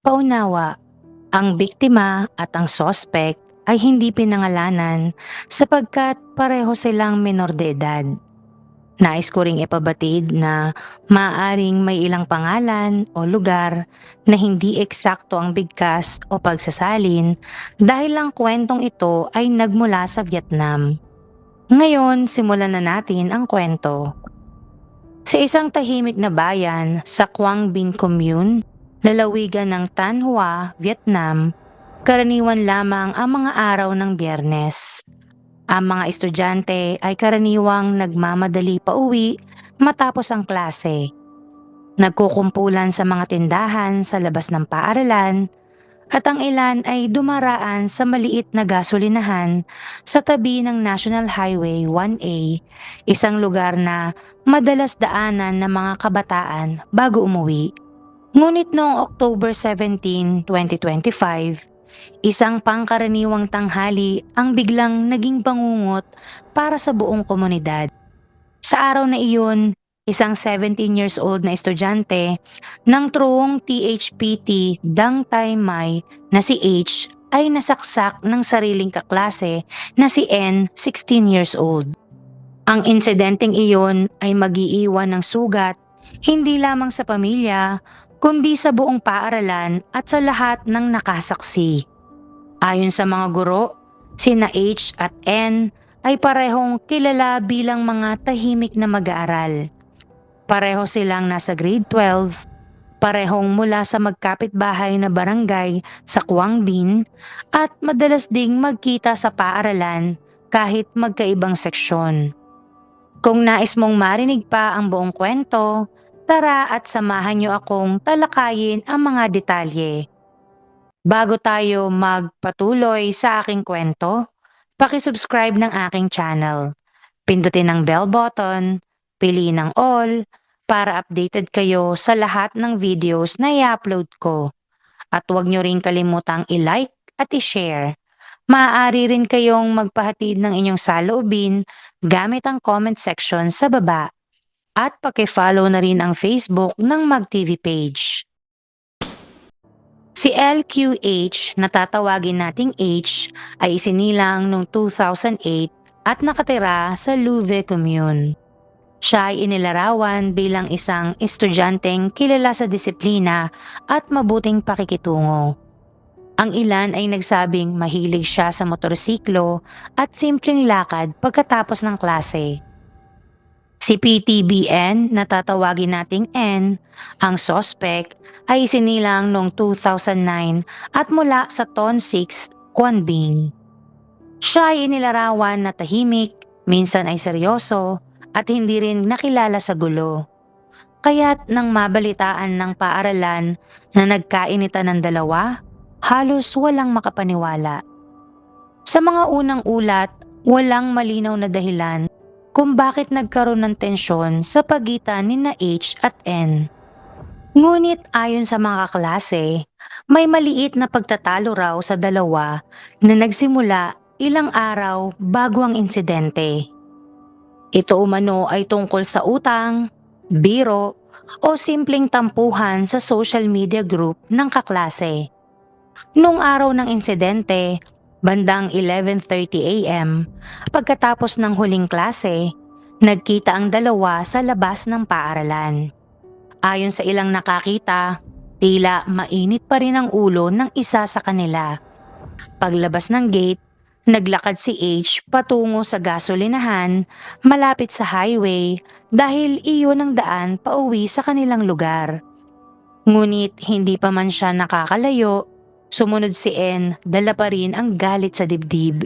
Paunawa, ang biktima at ang sospek ay hindi pinangalanan sapagkat pareho silang menor de edad. Nais ko ring ipabatid na maaring may ilang pangalan o lugar na hindi eksakto ang bigkas o pagsasalin dahil ang kwentong ito ay nagmula sa Vietnam. Ngayon, simulan na natin ang kwento. Sa isang tahimik na bayan sa Quang Binh Commune, lalawigan ng Tan Hoa, Vietnam, karaniwan lamang ang mga araw ng biyernes. Ang mga estudyante ay karaniwang nagmamadali pa uwi matapos ang klase. Nagkukumpulan sa mga tindahan sa labas ng paaralan at ang ilan ay dumaraan sa maliit na gasolinahan sa tabi ng National Highway 1A, isang lugar na madalas daanan ng mga kabataan bago umuwi. Ngunit noong October 17, 2025, Isang pangkaraniwang tanghali ang biglang naging bangungot para sa buong komunidad. Sa araw na iyon, isang 17 years old na estudyante ng truong THPT Dang Tai Mai na si H ay nasaksak ng sariling kaklase na si N, 16 years old. Ang insidenteng iyon ay magiiwan ng sugat hindi lamang sa pamilya kundi sa buong paaralan at sa lahat ng nakasaksi. Ayon sa mga guro, sina H at N ay parehong kilala bilang mga tahimik na mag-aaral. Pareho silang nasa grade 12, parehong mula sa magkapit-bahay na barangay sa Quang Binh at madalas ding magkita sa paaralan kahit magkaibang seksyon. Kung nais mong marinig pa ang buong kwento, tara at samahan niyo akong talakayin ang mga detalye. Bago tayo magpatuloy sa aking kwento, pakisubscribe ng aking channel. Pindutin ang bell button, piliin ang all, para updated kayo sa lahat ng videos na i-upload ko. At huwag nyo rin kalimutang i-like at i-share. Maaari rin kayong magpahatid ng inyong saloobin gamit ang comment section sa baba. At pakifollow na rin ang Facebook ng MagTV page. Si LQH na tatawagin nating H ay isinilang noong 2008 at nakatira sa Louvre Commune. Siya ay inilarawan bilang isang estudyanteng kilala sa disiplina at mabuting pakikitungo. Ang ilan ay nagsabing mahilig siya sa motorsiklo at simpleng lakad pagkatapos ng klase. Si PTBN na tatawagin nating N, ang sospek ay isinilang noong 2009 at mula sa Ton 6, Kwanbing. Siya ay inilarawan na tahimik, minsan ay seryoso at hindi rin nakilala sa gulo. Kaya't nang mabalitaan ng paaralan na nagkainitan ng dalawa, halos walang makapaniwala. Sa mga unang ulat, walang malinaw na dahilan kung bakit nagkaroon ng tensyon sa pagitan ni na H at N. Ngunit ayon sa mga klase, may maliit na pagtatalo raw sa dalawa na nagsimula ilang araw bago ang insidente. Ito umano ay tungkol sa utang, biro, o simpleng tampuhan sa social media group ng kaklase. Nung araw ng insidente, Bandang 11.30 a.m., pagkatapos ng huling klase, nagkita ang dalawa sa labas ng paaralan. Ayon sa ilang nakakita, tila mainit pa rin ang ulo ng isa sa kanila. Paglabas ng gate, naglakad si H patungo sa gasolinahan malapit sa highway dahil iyon ang daan pauwi sa kanilang lugar. Ngunit hindi pa man siya nakakalayo Sumunod si N, dala pa rin ang galit sa dibdib.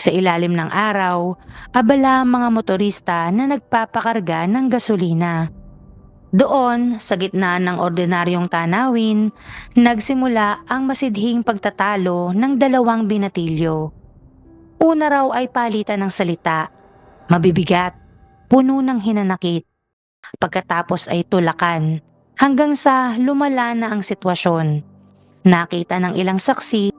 Sa ilalim ng araw, abala ang mga motorista na nagpapakarga ng gasolina. Doon, sa gitna ng ordinaryong tanawin, nagsimula ang masidhing pagtatalo ng dalawang binatilyo. Una raw ay palitan ng salita, mabibigat, puno ng hinanakit. Pagkatapos ay tulakan, hanggang sa lumala na ang sitwasyon. Nakita ng ilang saksi,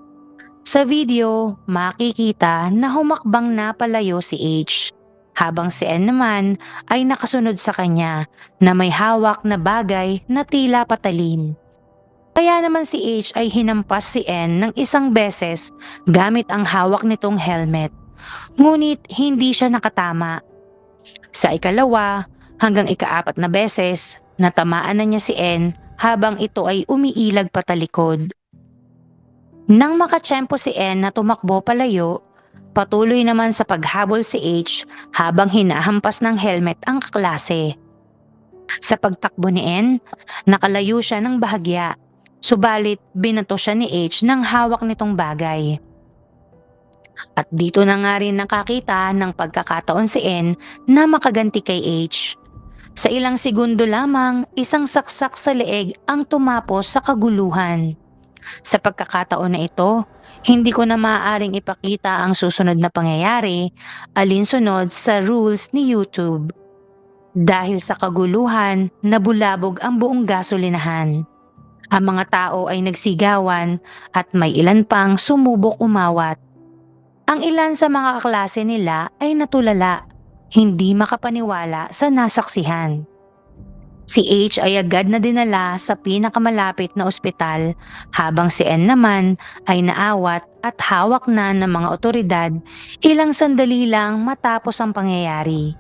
sa video makikita na humakbang na palayo si H habang si N naman ay nakasunod sa kanya na may hawak na bagay na tila patalim. Kaya naman si H ay hinampas si N ng isang beses gamit ang hawak nitong helmet. Ngunit hindi siya nakatama. Sa ikalawa hanggang ikaapat na beses, natamaan na niya si N habang ito ay umiilag patalikod. Nang makatsyempo si N na tumakbo palayo, patuloy naman sa paghabol si H habang hinahampas ng helmet ang kaklase. Sa pagtakbo ni N, nakalayo siya ng bahagya, subalit binato siya ni H ng hawak nitong bagay. At dito na nga rin nakakita ng pagkakataon si N na makaganti kay H. Sa ilang segundo lamang, isang saksak sa leeg ang tumapos sa kaguluhan. Sa pagkakataon na ito, hindi ko na maaaring ipakita ang susunod na pangyayari alinsunod sa rules ni YouTube. Dahil sa kaguluhan, nabulabog ang buong gasolinahan. Ang mga tao ay nagsigawan at may ilan pang sumubok umawat. Ang ilan sa mga kaklase nila ay natulala, hindi makapaniwala sa nasaksihan. Si H ay agad na dinala sa pinakamalapit na ospital habang si N naman ay naawat at hawak na ng mga otoridad ilang sandali lang matapos ang pangyayari.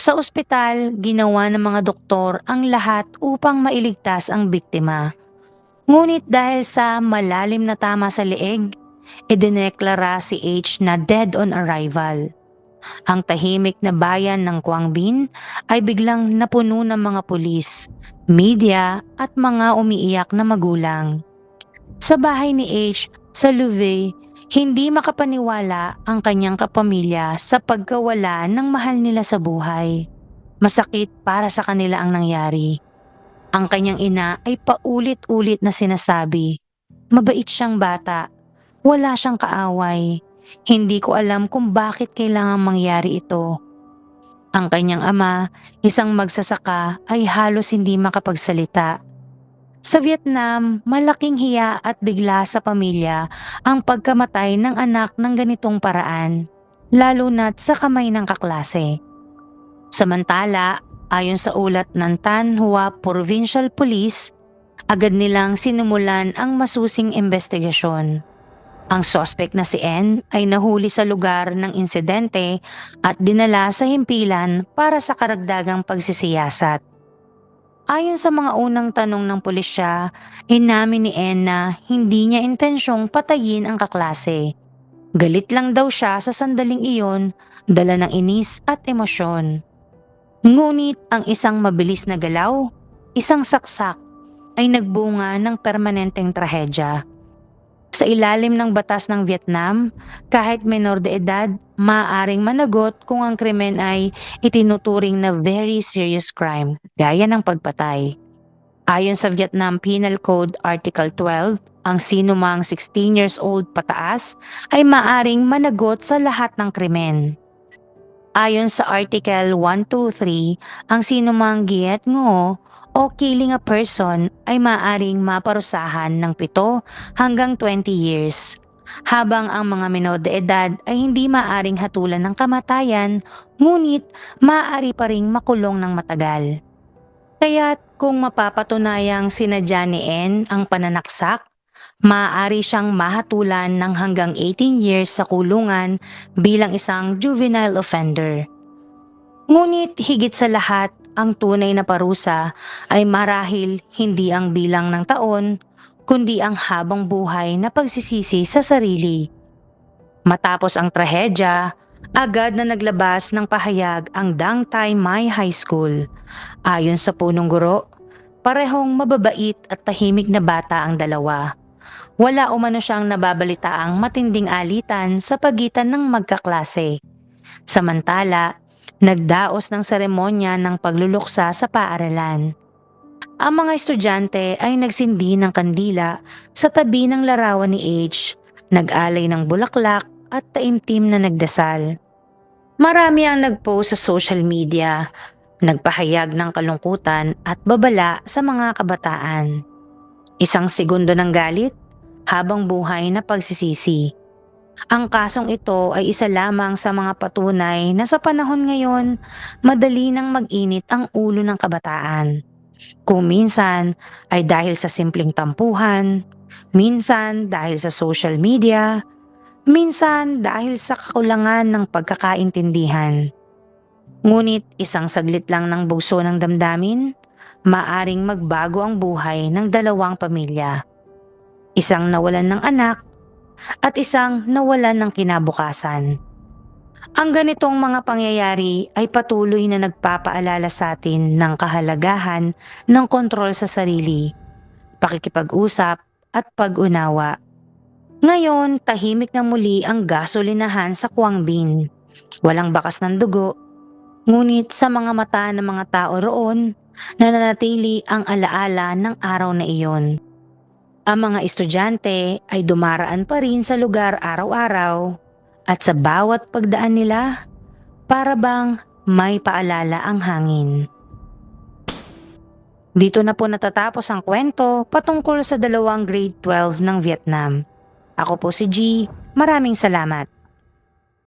Sa ospital, ginawa ng mga doktor ang lahat upang mailigtas ang biktima. Ngunit dahil sa malalim na tama sa leeg, idineklara si H na dead on arrival. Ang tahimik na bayan ng Quangbin ay biglang napuno ng mga pulis, media at mga umiiyak na magulang. Sa bahay ni H sa Louvet, hindi makapaniwala ang kanyang kapamilya sa pagkawala ng mahal nila sa buhay. Masakit para sa kanila ang nangyari. Ang kanyang ina ay paulit-ulit na sinasabi, mabait siyang bata, wala siyang kaaway, hindi ko alam kung bakit kailangang mangyari ito. Ang kanyang ama, isang magsasaka, ay halos hindi makapagsalita. Sa Vietnam, malaking hiya at bigla sa pamilya ang pagkamatay ng anak ng ganitong paraan, lalo na't sa kamay ng kaklase. Samantala, ayon sa ulat ng Tan Hoa Provincial Police, agad nilang sinumulan ang masusing investigasyon. Ang sospek na si N ay nahuli sa lugar ng insidente at dinala sa himpilan para sa karagdagang pagsisiyasat. Ayon sa mga unang tanong ng pulisya, inamin ni N na hindi niya intensyong patayin ang kaklase. Galit lang daw siya sa sandaling iyon, dala ng inis at emosyon. Ngunit ang isang mabilis na galaw, isang saksak, ay nagbunga ng permanenteng trahedya. Sa ilalim ng batas ng Vietnam, kahit menor de edad, maaaring managot kung ang krimen ay itinuturing na very serious crime, gaya ng pagpatay. Ayon sa Vietnam Penal Code Article 12, ang sinumang 16 years old pataas ay maaring managot sa lahat ng krimen. Ayon sa Article 123, ang sinumang giet ngo o killing a person ay maaring maparusahan ng 7 hanggang 20 years, habang ang mga menor de edad ay hindi maaring hatulan ng kamatayan, ngunit maaari pa ring makulong ng matagal. Kaya't kung mapapatunayang sinadya ni N ang pananaksak, maaari siyang mahatulan ng hanggang 18 years sa kulungan bilang isang juvenile offender. Ngunit higit sa lahat, ang tunay na parusa ay marahil hindi ang bilang ng taon, kundi ang habang buhay na pagsisisi sa sarili. Matapos ang trahedya, agad na naglabas ng pahayag ang Dang Tai Mai High School. Ayon sa punong guro, parehong mababait at tahimik na bata ang dalawa. Wala umano siyang nababalitaang matinding alitan sa pagitan ng magkaklase. Samantala, nagdaos ng seremonya ng pagluluksa sa paaralan. Ang mga estudyante ay nagsindi ng kandila sa tabi ng larawan ni H, nag-alay ng bulaklak at taimtim na nagdasal. Marami ang nagpost sa social media, nagpahayag ng kalungkutan at babala sa mga kabataan. Isang segundo ng galit, habang buhay na pagsisisi. Ang kasong ito ay isa lamang sa mga patunay na sa panahon ngayon, madali nang mag-init ang ulo ng kabataan. Kung minsan ay dahil sa simpleng tampuhan, minsan dahil sa social media, minsan dahil sa kakulangan ng pagkakaintindihan. Ngunit isang saglit lang ng bugso ng damdamin, maaring magbago ang buhay ng dalawang pamilya. Isang nawalan ng anak at isang nawalan ng kinabukasan. Ang ganitong mga pangyayari ay patuloy na nagpapaalala sa atin ng kahalagahan ng kontrol sa sarili, pakikipag-usap at pag-unawa. Ngayon, tahimik na muli ang gasolinahan sa Kuangbin. Walang bakas ng dugo, ngunit sa mga mata ng mga tao roon, nananatili ang alaala ng araw na iyon. Ang mga estudyante ay dumaraan pa rin sa lugar araw-araw at sa bawat pagdaan nila, para bang may paalala ang hangin. Dito na po natatapos ang kwento patungkol sa dalawang grade 12 ng Vietnam. Ako po si G. Maraming salamat.